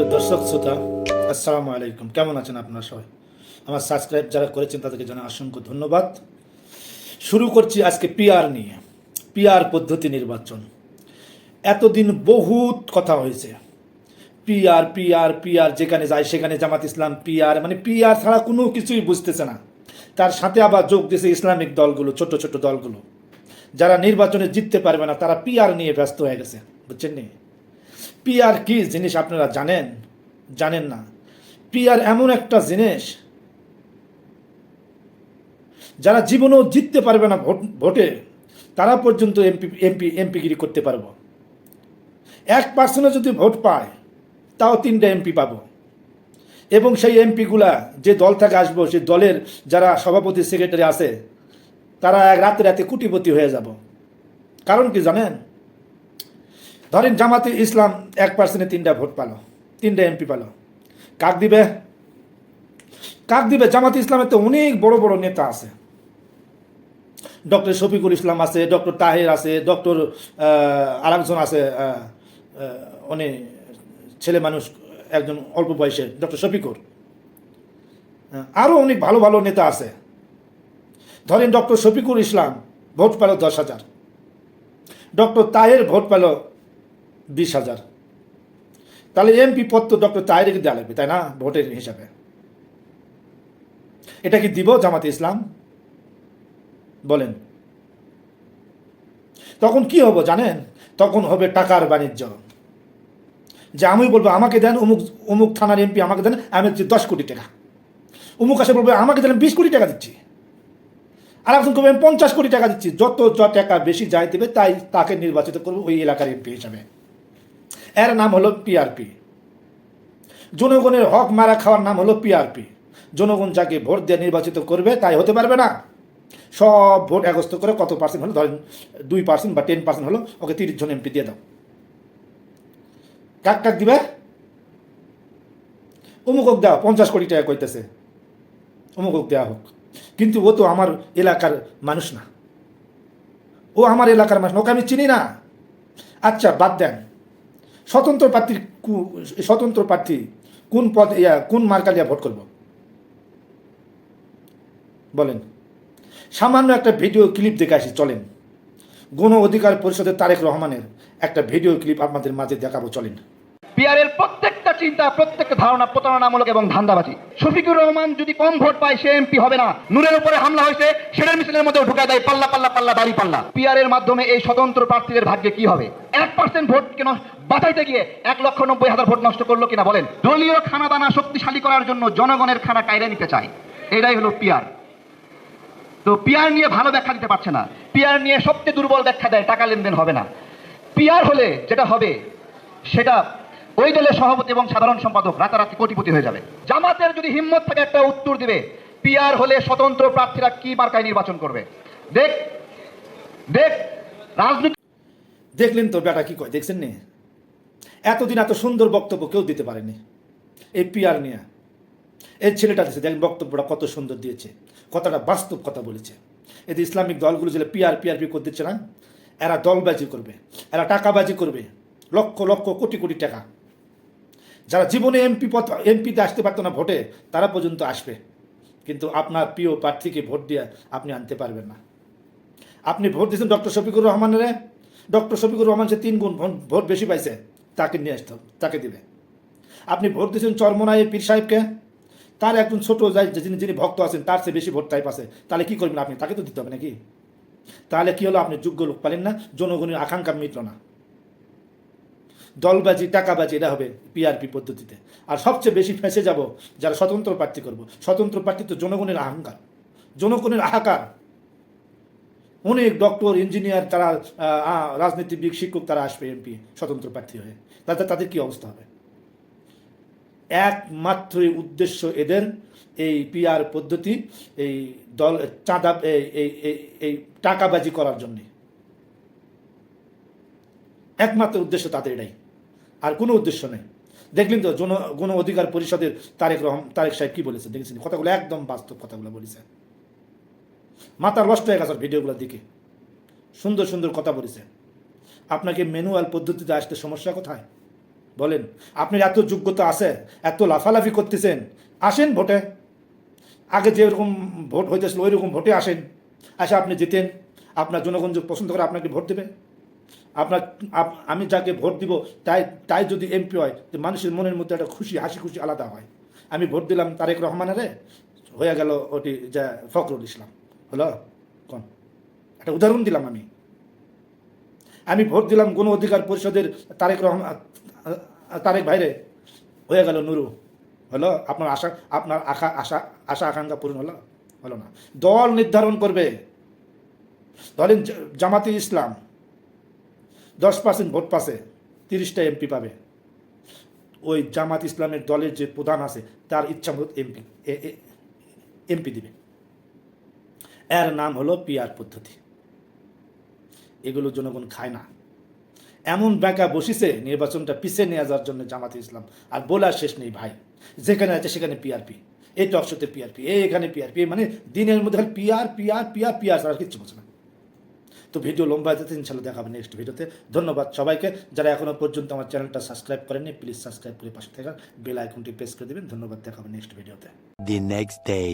প্রিয় দর্শক, শ্রোতা, আসসালামু আলাইকুম। কেমন আছেন আপনারা সবাই? আমার সাবস্ক্রাইব যারা করেছেন তাদেরকে জানা অসংখ্য ধন্যবাদ। শুরু করছি আজকে পিআর নিয়ে। পিআর পদ্ধতি নির্বাচন। এতদিন বহুত কথা হয়েছে। পিআর পিআর পিআর যেখানে যায় সেখানে জামাত ইসলাম পিআর মানে পিআর ছাড়া কোনো কিছুই বুঝতেছে না। তার সাথে আবার যোগ দিয়েছে ইসলামিক দলগুলো, ছোট ছোট দলগুলো। যারা নির্বাচনে জিততে পারবে না, তারা পিআর নিয়ে ব্যস্ত হয়ে গেছে। বুঝছেন নি? পিআর কি জিনিস আপনারা জানেন? জানেন না। পিআর এমন একটা জিনিস যারা জীবনেও জিততে পারবে না ভোট, ভোটে, তারা পর্যন্ত এমপি এমপি, এমপিগিরি করতে পারব। এক পার্সেন্টও যদি ভোট পায়, তাও তিনটা এমপি পাবো। এবং সেই এমপিগুলা যে দল থেকে আসব, সেই দলের যারা সভাপতি, সেক্রেটারি আছে, তারা এক রাতে রাতে কুটিপতি হয়ে যাব। কারণ কি জানেন? ধরেন জামাতে ইসলাম এক পার্সেন্টে তিনটা ভোট পালো, তিনটা এমপি পালো। কাক দিবে? কাক দিবে? জামাতে ইসলামের তো অনেক বড় বড় নেতা আছে। ডক্টর শফিকুল ইসলাম আছে, ডক্টর তাহের আছে, ডক্টর আরেকজন আছে উনি ছেলে মানুষ, একজন অল্প বয়সের, ডক্টর শফিকুর। আরও অনেক ভালো ভালো নেতা আছে। ধরেন ডক্টর শফিকুল ইসলাম, ভোট পেল দশ হাজার। ডক্টর তাহের ভোট পেল বিশ হাজার। তাহলে এমপি পদ তো ডক্টর তাহেরকে দেওয়া লাগবে, তাই না? ভোটের হিসাবে। এটা কি দিব জামাতে ইসলাম? বলেন। তখন কি হব জানেন? তখন হবে টাকার বাণিজ্য। যে আমি বলব, আমাকে দেন, অমুক অমুক থানার এমপি আমাকে দেন, আমি দিচ্ছি দশ কোটি টাকা। অমুক আসে বলবে, আমাকে দেন বিশ কোটি টাকা দিচ্ছি। আর একজন করবেন পঞ্চাশ কোটি টাকা দিচ্ছি। যত য টাকা বেশি যাই দেবে তাই তাকে নির্বাচিত করব ওই এলাকার এমপি হিসাবে। এর নাম হলো পিআরপি জনগণের হক মারা খাওয়ার নাম হলো পিআরপি জনগণ যাকে ভোট দিয়ে নির্বাচিত করবে তাই হতে পারবে না। সব ভোট একস্ত করে কত পার্সেন্ট হলো? ধরেন দুই পার্সেন্ট বা টেন পার্সেন্ট হলো, ওকে তিরিশ জন এমপি দিয়ে দাও। কাক কাক দিবে? অমুক অমুকক দেওয়া পঞ্চাশ কোটি টাকা কইতেছে। অমুক অমুকক দেওয়া হোক। কিন্তু ও তো আমার এলাকার মানুষ না। ও আমার এলাকার মানুষ ওকে আমি চিনি না। আচ্ছা বাদ দেন। স্বতন্ত্র প্রার্থী স্বতন্ত্র প্রার্থী কোন পদ, ইয়া, কোন মার্কা দিয়ে ভোট করব? বলেন। সামান্য একটা ভিডিও ক্লিপ দেখে আসি, চলেন। গণ অধিকার পরিষদের তারেক রহমানের একটা ভিডিও ক্লিপ আপনাদের মাঝে দেখাবো, চলেন। পিয়ারের প্রত্যেকটা চিন্তা প্রত্যেকটা ধারণা প্রতারণামূলক এবং ধান্দাবাজি। শফিকুর রহমান যদি কম ভোট পায়, সে এমপি হবে না। নূরের উপরে হামলা হয়েছে সেটার মিছিলের মধ্যে ঢুকায় দেয় পাল্লা পাল্লা পাল্লা দাড়ি পাল্লা। পিয়ারের মাধ্যমে এই স্বতন্ত্র প্রার্থীদের ভাগ্যে কি হবে? এক পার্সেন্ট ভোট কেন বাঁচাইতে গিয়ে এক লক্ষ নব্বই হাজার ভোট নষ্ট করল কিনা বলেন। দলীয় খানা দানা শক্তিশালী করার জন্য জনগণের খানা কায়রে নিতে চায়। এটাই হলো পিয়ার তো পিয়ার নিয়ে ভালো ব্যাখ্যা দিতে পারছে না। পিয়ার নিয়ে সবচেয়ে দুর্বল ব্যাখ্যা দেয়, টাকা লেনদেন হবে না। পিয়ার হলে যেটা হবে, সেটা ওই দলের সভাপতি এবং সাধারণ সম্পাদক রাতারাতি কোটিপতি হয়ে যাবে। জামাতের যদি হিম্মত থাকে একটা উত্তর দিবে পিয়ার হলে স্বতন্ত্র প্রার্থীরা কি মার্কায় নির্বাচন করবে? দেখ দেখ, রাজনীতি দেখলেন তো বেটা কি কয় দেখছেন নি এতদিন এত সুন্দর বক্তব্য কেউ দিতে পারেনি এই পিয়ার নিয়ে। এই ছেলেটা দিয়েছে দেখেন বক্তব্যটা কত সুন্দর দিয়েছে, কথাটা বাস্তব কথা বলেছে। এতে ইসলামিক দলগুলো যেটা পিআর, পিআরপি করে দিচ্ছে না, এরা দলবাজি করবে, এরা টাকাবাজি করবে, লক্ষ লক্ষ, কোটি কোটি টাকা। যারা জীবনে এমপি পদ, এমপিতে আসতে পারতো না ভোটে, তারা পর্যন্ত আসবে। কিন্তু আপনার প্রিয় প্রার্থীকে ভোট দিয়ে আপনি আনতে পারবেন না। আপনি ভোট দিয়েছেন ডক্টর শফিকুর রহমানের। ডক্টর শফিকুর রহমান সে তিন গুণ ভোট- বেশি পাইছে, তাকে নিয়ে আসতে তাকে দিবে। আপনি ভোট দিয়েছেন চরমনায় পীর সাহেবকে। তার একজন ছোটো যিনি যিনি ভক্ত আছেন, তার চেয়ে বেশি ভোট টাইপ আছে তাহলে কী করবেন আপনি? তাকে তো দিতে হবে নাকি? তাহলে কী হলো? আপনি যোগ্য লোক পালেন না, জনগণের আকাঙ্ক্ষা মিটল না। দলবাজি, টাকাবাজি, এটা হবে পিআরপি পদ্ধতিতে। আর সবচেয়ে বেশি ফেঁসে যাব যারা স্বতন্ত্র প্রার্থী করব। স্বতন্ত্র প্রার্থী তো জনগণের আহঙ্কার জনগণের হাহাকার। অনেক ডক্টর ইঞ্জিনিয়ার তারা রাজনীতিবিদ, শিক্ষক তারা আসবে এমপি স্বতন্ত্র প্রার্থী হয়ে। তাদের তাদের কি অবস্থা হবে? একমাত্র উদ্দেশ্য এদের, এই পিআর পদ্ধতি, এই দল, চাঁদা এই- এই টাকাবাজি করার জন্যে। একমাত্র উদ্দেশ্য তাদের এটাই। আর কোনো উদ্দেশ্য নেই। দেখলেন তো, জন গণ অধিকার পরিষদের তারেক রহম তারেক সাহেব কি বলেছে দেখেছেন? কথাগুলো একদম বাস্তব কথাগুলো বলেছে মাথা নষ্ট হয়ে গেছে ওর ভিডিওগুলো দিকে। সুন্দর সুন্দর কথা বলেছে আপনাকে ম্যানুয়াল পদ্ধতিতে আসতে সমস্যা কোথায়? বলেন, আপনার এত যোগ্যতা আছে, এত লাফালাফি করতেছেন, আসেন ভোটে। আগে যেরকম ভোট হইতেছিল ওই রকম ভোটে আসেন। আসে আপনি জিতেন, আপনার জনগণ পছন্দ করে আপনাকে ভোট দেবে। আপনার আমি যাকে ভোট দিব, তাই তাই যদি এমপি হয় যে মানুষের মনের মধ্যে একটা খুশি, হাসি খুশি আলাদা হয়। আমি ভোট দিলাম তারেক রহমানের, হয়ে গেল ওটি যা ফখরুল ইসলাম। হলো? কোন? একটা উদাহরণ দিলাম আমি। আমি ভোট দিলাম গণ অধিকার পরিষদের তারেক রহমান, তারেক ভাইরে, হয়ে গেল নুরু। হলো? আপনার আশা আপনার আশা আশা আশা, আকাঙ্ক্ষা পূরণ হলো? হলো না। দল নির্ধারণ করবে। ধরেন জামাতে ইসলাম। দশ পার্সেন্ট ভোট পাশে তিরিশটা এমপি পাবে। ওই জামাত ইসলামের দলের যে প্রধান আছে, তার ইচ্ছা মতো এমপি এমপি দিবে। এর নাম হলো পিআর পদ্ধতি। এগুলো জনগণ খায় না। এমন ব্যাকা বসিছে, নির্বাচনটা পিছিয়ে নিয়ে যাওয়ার জন্য জামাতে ইসলাম। আর বলার শেষ নেই ভাই। যেখানে আছে সেখানে পিআরপি। এই টকশোতে পিআরপি এখানে পিআরপি মানে দিনের মধ্যে পিআর পিআর পিআর পিআর আর কিচ্ছু বলছে না। তো ভিডিও লম্বা যেতে ইনশাল্লাহ দেখাবে নেক্সট ভিডিওতে। ধন্যবাদ সবাইকে। যারা এখনও পর্যন্ত আমার চ্যানেলটা সাবস্ক্রাইব করেননি প্লিজ সাবস্ক্রাইব করে পাশে থাকা বেল আইকনটি প্রেস করে দেবেন। ধন্যবাদ, দেখাবে নেক্সট ভিডিওতে। The next day.